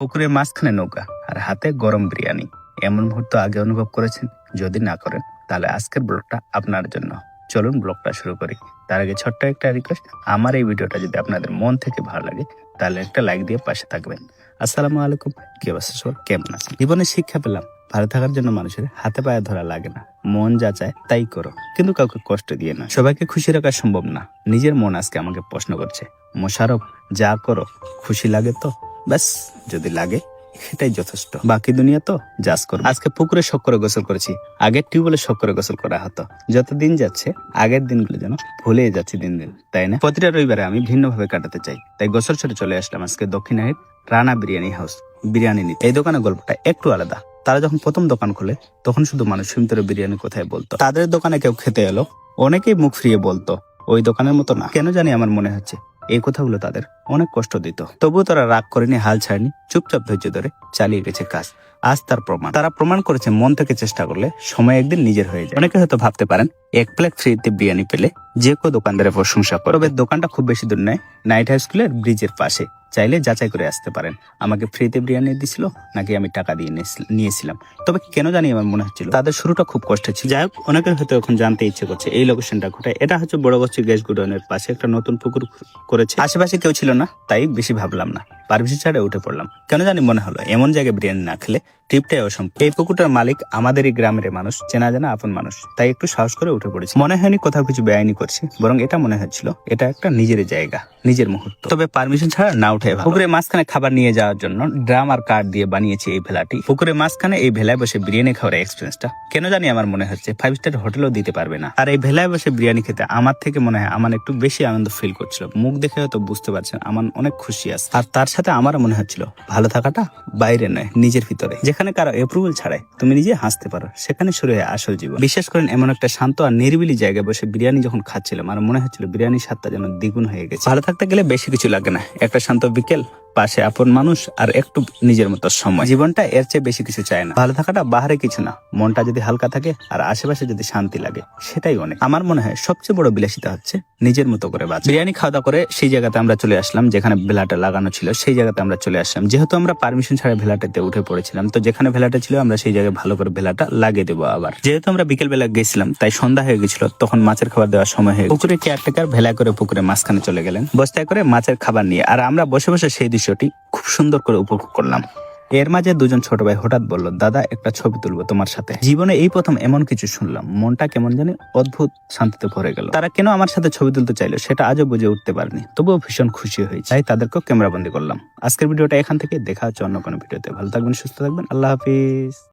পুকুরের মাঝখানে নৌকা আর হাতে গরম বিরিয়ানি। এমন মুহূর্ত আগে অনুভব করেছেন? যদি না করেন, তাহলে আজকের ব্লগটা আপনার জন্য। চলুন ব্লগটা শুরু করি। তার আগে ছোট্ট একটা রিকোয়েস্ট আমার এই ভিডিওটা যদি আপনাদের মন থেকে ভালো লাগে, তাহলে একটা লাইক দিয়ে পাশে থাকবেন। আসসালামু আলাইকুম। কি অবস্থা সবার? কেমন আছেন? জীবনে শিক্ষা পেলাম, ভালো থাকার জন্য মানুষের হাতে পায়ে ধরা লাগে না। মন যা চায়, তাই করো। কিন্তু কাউকে কষ্ট দিয়ে না। সবাইকে খুশি রাখা সম্ভব না। নিজের মন আজকে আমাকে প্রশ্ন করছে মোশারফ যা করো, খুশি লাগে তো? ব্যাস, যদি লাগে সেটাই যথেষ্ট। বাকি দুনিয়া তো জাজ করো আজকে পুকুরে শখ করে গোসল করেছি, আগের টিউবওয়েলে শখ করে গোসল করা হতো। যত দিন যাচ্ছে, আগের দিনগুলো যেন ভুলে যাচ্ছে দিন দিন, তাই না? প্রতিটা রবিবারে আমি ভিন্নভাবে কাটাতে চাই। তাই গোসল ছেড়ে চলে আসলাম আজকে দক্ষিণাহির রানা বিরিয়ানি হাউস, বিরিয়ানি নিতে। এই দোকানের গল্পটা একটু আলাদা। তারা যখন প্রথম দোকান খোলে, তখন শুধু মানুষ সীমিতরে বিরিয়ানি কোথায় বলতো। তাদের দোকানে কেউ খেতে এলো, অনেকেই মুখ ফিরিয়ে বলতো, ওই দোকানের মতো না। কেন জানি আমার মনে হচ্ছে এই কথাগুলো তাদের অনেক কষ্ট দিত। তবুও তারা রাগ করেনি, হাল ছাড়েনি, চুপচাপ ধৈর্য ধরে চালিয়ে গেছে কাজ। আজ তার প্রমাণ। তারা প্রমাণ করেছে মন থেকে চেষ্টা করলে সময় একদিন নিজের হয়ে যায়। অনেকে হয়তো ভাবতে পারেন, এক প্লেট ফ্রিতে বিরিয়ানি পেলে যে কেউ দোকানদারের প্রশংসা করবে দোকানটা খুব বেশি দূর নয়, নাইট হাই স্কুলের ব্রিজের পাশে। চাইলে যাচাই করে আসতে পারেন। আমাকে ফ্রিতে বিরিয়ানি দিছিল নাকি আমি টাকা দিয়ে নিয়েছিলাম। তবে কেন জানি আমার মনে হচ্ছিল, তাদের শুরুটা খুব কষ্ট ছিল। যাই হোক অনেকের হয়তো এখন জানতে ইচ্ছে করছে, এই লোকেশনটা কোথায়? এটা হচ্ছে বড় বস্তি গ্যাস গুডাউনের পাশে একটা নতুন পুকুর করেছে। আশেপাশে কেউ ছিল না, তাই বেশি ভাবলাম না। পারমিশন ছাড়ে উঠে পড়লাম। কেন জানি মনে হলো এমন জায়গায় বিরিয়ানি না খেলে ট্রিপটাই অসম্ভব এই পুকুরটার মালিক আমাদেরই গ্রামের মানুষ, চেনা জানা আপন মানুষ। তাই একটু সাহস করে উঠে পড়েছি। মনে হয়নি কোথাও কিছু বেআইনি করছি, বরং এটা মনে হচ্ছিল, এটা একটা নিজের জায়গা, নিজের মুহূর্ত। তবে পারমিশন ছাড়া না উঠে। পুকুরের মাঝখানে খাবার নিয়ে যাওয়ার জন্য ড্রাম আর কাঠ দিয়ে বানিয়েছি এই ভেলাটি। পুকুরের মাঝখানে এই ভেলায় বসে বিরিয়ানি খাওয়ার এক্সপিরিয়েন্সটা কেন জানি আমার মনে হচ্ছে ফাইভ স্টার হোটেলও দিতে পারবে না। আর এই ভেলায় বসে বিরিয়ানি খেতে আমার থেকে মনে হয় আমার একটু বেশি আনন্দ ফিল করছিল। মুখ দেখে হয়তো বুঝতে পারছেন, আমার অনেক খুশি আছে। আর তার সাথে আমারও মনে হচ্ছিল, ভালো থাকাটা বাইরে নয়, নিজের ভিতরে। যেখানে কারও অ্যাপ্রুভাল ছাড়াই তুমি নিজে হাসতে পারো। সেখানে শুরু হয় আসল জীবন। বিশ্বাস করেন, এমন একটা শান্ত আর নিরিবিলি জায়গায় বসে বিরিয়ানি যখন খাচ্ছিলাম আর মনে হচ্ছিল বিরিয়ানির স্বাদটা যেন দ্বিগুণ হয়ে গেছে। ভালো থাকতে গেলে বেশি কিছু লাগে না। একটা শান্ত বিকেল পাশে আপন মানুষ আর একটু নিজের মতো সময়। জীবনটা এর চেয়ে বেশি কিছু চায় না। ভালো থাকাটা বাহারে কিছু না। মনটা যদি হালকা থাকে আর আশেপাশে যদি শান্তি লাগে সেটাই অনেক। আমার মনে হয় সবচেয়ে বড় বিলাসিতা হচ্ছে নিজের মতো করে বাঁচা। বিরিয়ানি খাওয়া দাওয়া করে সেই জায়গাতে আমরা চলে আসলাম যেখানে ভেলাটা লাগানো ছিল সেই জায়গাতে আমরা চলে আসলাম। যেহেতু আমরা পারমিশন ছাড়া ভেলাটাতে উঠে পড়েছিলাম তো যেখানে ভেলাটা ছিল আমরা সেই জায়গায় ভালো করে ভেলাটা লাগিয়ে দেবো আবার। যেহেতু আমরা বিকেল বেলা গেছিলাম তাই সন্ধ্যা হয়ে গেছিল তখন মাছের খাবার দেওয়ার সময় হয়ে। পুকুরে কেয়ারটেকার ভেলা করে পুকুরে মাঝখানে চলে গেলেন। বস্তায় করে মাছের খাবার নিয়ে আর আমরা বসে বসে সেই দৃশ্যটি খুব সুন্দর করে উপভোগ করলাম। এর মাঝে দুজন ছোট ভাই হঠাৎ বলল, দাদা, একটা ছবি তুলবো তোমার সাথে। জীবনে এই প্রথম এমন কিছু শুনলাম। মনটা কেমন জানি অদ্ভুত শান্তিতে ভরে গেল। তারা কেন আমার সাথে ছবি তুলতে চাইলো সেটা আজও বুঝে উঠতে পারিনি। তবুও ভীষণ খুশি হয়েছে। তাই তাদেরকেও ক্যামেরা বন্দি করলাম। আজকের ভিডিওটা এখান থেকে। দেখা হচ্ছে অন্য কোনো ভিডিওতে। ভালো থাকবেন, সুস্থ থাকবেন। আল্লাহ হাফিজ।